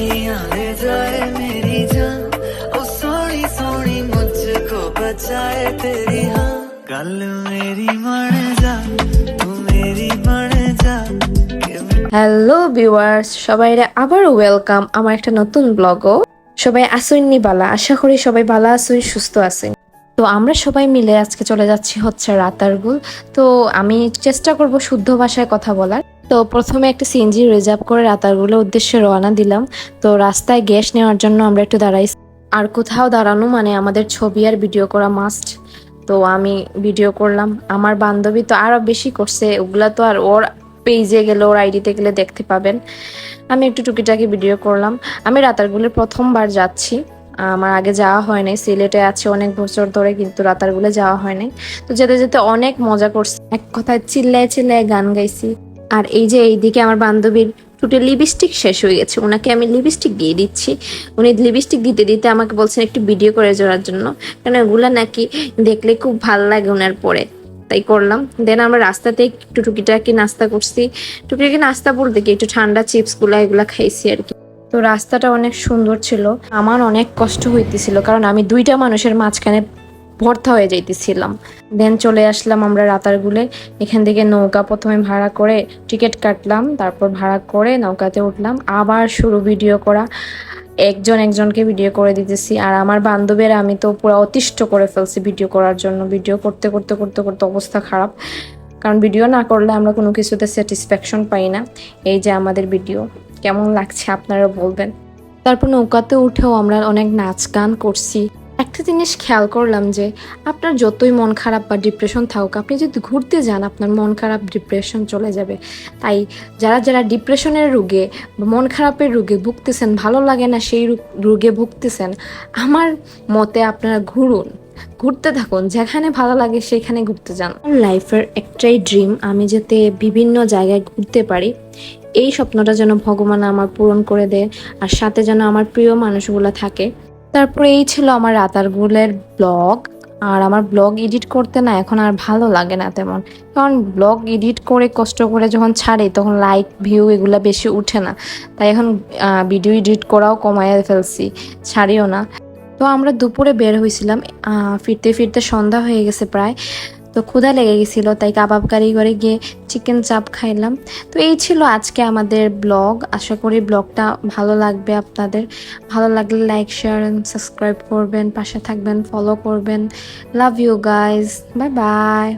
अखियां ले जाए मेरी जान ओ सोनी सोनी मुझको बचाए तेरी हाँ गल मेरी मन जा तू मेरी बन जा कि হ্যালো ভিউয়ার্স সবাইরে আবার ওয়েলকাম আমার একটা নতুন ব্লগও সবাই আসুননি বালা আশা করি সবাই ভালো আসুন সুস্থ আছেন তো আমরা সবাই মিলে আজকে চলে যাচ্ছি হচ্ছে রাতারগুল। তো আমি চেষ্টা করব শুদ্ধ ভাষায় কথা বলার। তো প্রথমে একটা সিএনজি রিজার্ভ করে রাতারগুলের উদ্দেশ্যে রওনা দিলাম। তো রাস্তায় গ্যাস নেওয়ার জন্য আমরা একটু দাঁড়াই। আর কোথাও দাঁড়ানো মানে আমাদের ছবি আর ভিডিও করা মাস্ট তো আমি ভিডিও করলাম। আমার বান্ধবী তো আরও বেশি করছে। ওগুলা তো আর ওর পেজে গেলে, ওর আইডিতে গেলে দেখতে পাবেন। আমি একটু টুকিটাকি ভিডিও করলাম। আমি রাতারগুলের প্রথমবার যাচ্ছি। আমার আগে যাওয়া হয় নাই। সিলেটে আছে অনেক বছর ধরে, কিন্তু রাতারগুলে যাওয়া হয় নাই। তো যেতে যেতে অনেক মজা করছি। এক কথায় চিল্লায় চিল্লায় গান গাইছি। আর এই যে এইদিকে আমার বান্ধবীর টুটে লিপস্টিক শেষ হয়ে গেছে। ওনাকে আমি লিপস্টিক দিয়ে দিচ্ছি। উনি লিপস্টিক দিতে দিতে আমাকে বলছেন একটু ভিডিও করে যাওয়ার জন্য। কারণ ওগুলো নাকি দেখলে খুব ভালো লাগে ওনার পরে। তাই করলাম। দেন আমরা রাস্তাতে একটু টুকিটাকি নাস্তা করছি। টুকিটাকি নাস্তা বলতে কি, একটু ঠান্ডা চিপসগুলা এগুলা খাইছি আর কি। তো রাস্তাটা অনেক সুন্দর ছিল। আমার অনেক কষ্ট হইতেছিল, কারণ আমি দুইটা মানুষের মাঝখানে ভর্তা হয়ে যাইতেছিলাম। দেন চলে আসলাম আমরা রাতারগুলে। এখান থেকে নৌকা প্রথমে ভাড়া করে টিকিট কাটলাম, তারপর ভাড়া করে নৌকাতে উঠলাম। আবার শুরু ভিডিও করা। একজন একজনকে ভিডিও করে দিতেছি। আর আমার বান্ধবের, আমি তো পুরো অতিষ্ঠ করে ফেলছি ভিডিও করার জন্য। ভিডিও করতে করতে করতে করতে অবস্থা খারাপ। কারণ ভিডিও না করলে আমরা কোনো কিছুতে স্যাটিসফ্যাকশন পাই না। এই যে আমাদের ভিডিও কেমন লাগছে আপনারা বলবেন। তারপর নৌকাতে উঠেও আমরা অনেক নাচ গান করছি। একটা জিনিস খেয়াল করলাম যে, আপনার যতই মন খারাপ বা ডিপ্রেশন থাকুক, আপনি যদি ঘুরতে যান, আপনার মন খারাপ ডিপ্রেশন চলে যাবে। তাই যারা যারা ডিপ্রেশনের রোগে মন খারাপের রোগে ভুগতেছেন, ভালো লাগে না সেই রোগে ভুগতেছেন, আমার মতে আপনারা ঘুরুন। ঘুরতে থাকুন, যেখানে ভালো লাগে সেখানে ঘুরতে যান। লাইফের একটাই ড্রিম আমি যাতে বিভিন্ন জায়গায় ঘুরতে পারি। এই স্বপ্নটা যেন ভগবান আমার পূরণ করে দেয় আর সাথে যেন আমার প্রিয় মানুষগুলো থাকে। তারপরে এই ছিল আমার রাতারগুলের ব্লগ। আর আমার ব্লগ এডিট করতে না এখন আর ভালো লাগে না তেমন। কারণ ব্লগ এডিট করে কষ্ট করে যখন ছাড়ে, তখন লাইক, ভিউ এগুলো বেশি উঠে না। তাই এখন ভিডিও এডিট করাও কমায় ফেলছি, ছাড়িও না। তো আমরা দুপুরে বের হয়েছিলাম ফিরতে ফিরতে সন্ধ্যা হয়ে গেছে প্রায়। তো ক্ষুধা লেগে গেছিল, তাই কাবাব কারিগরে গিয়ে চিকেন চাপ খাইলাম। তো এই ছিল আজকে আমাদের ব্লগ। আশা করি ব্লগটা ভালো লাগবে আপনাদের। ভালো লাগলে লাইক শেয়ার অ্যান্ড সাবস্ক্রাইব করবেন, পাশে থাকবেন ফলো করবেন। Love you guys bye bye